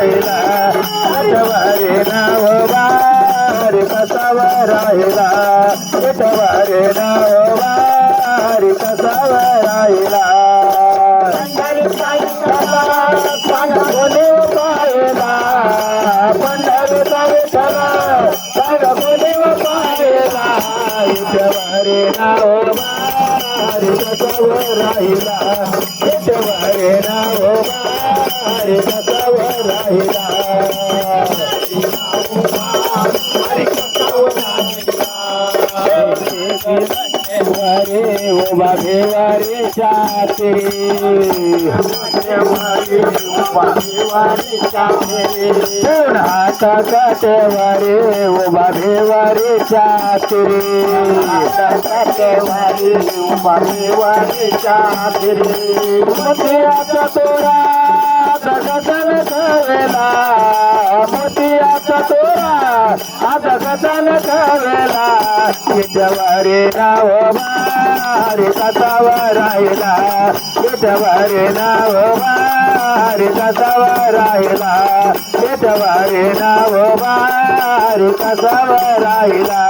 राहिला. विठवारे नाव बारी कसावर राहिला. विठवारे नाव बारी कसावर राहिला. विठवारे नाव बारी कसावर राहिला. विठवारे नाव वारे उभा भेवारे चातरी हात काटेवारे उभा भेवारे चातरी काटेवारे उभा भेवारे चातरी मोतियाचा तोरा दगदन कवेला मोतियाचा तोरा आता कथन कवेला विठवारे नाव मारे कसावर राहिला. विठवारे नाव मारे कसावर राहिला. विठवारे नाव मारे कसावर राहिला.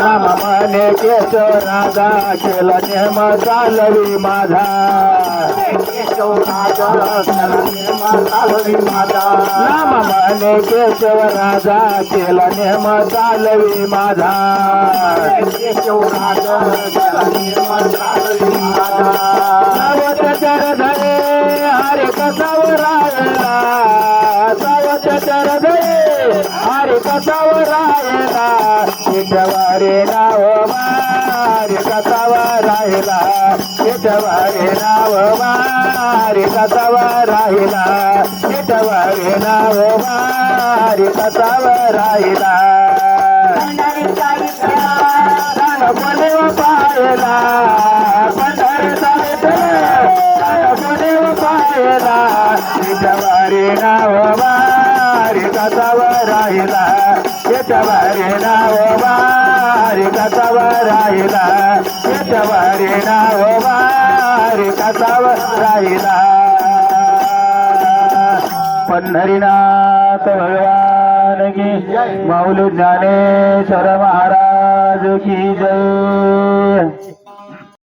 राम म्हणे केशव राजा केला नेम चालवी माझा. राम म्हणे केशव राजा केला नेम चालवी माझा. सावत हरे कसावर राहिला सावत चर धरे हरे कसावर राहिला विठवारे नाव मारे कसावा राहिला. विठवारे नाव मारे कसावा राहिला. विठवारे नाव मारे कसावा राहिला. कोणी पाहिला पंढरचा विठ्ठल पाहिला नाव कसावर राहिला? विठवारे नाव मारे कसावर राहिला? विठवारे नाव मारे कसावर राहिला? पंढरीनाथ भगवान की माऊल ज्ञानेश्वर महाराज की जय.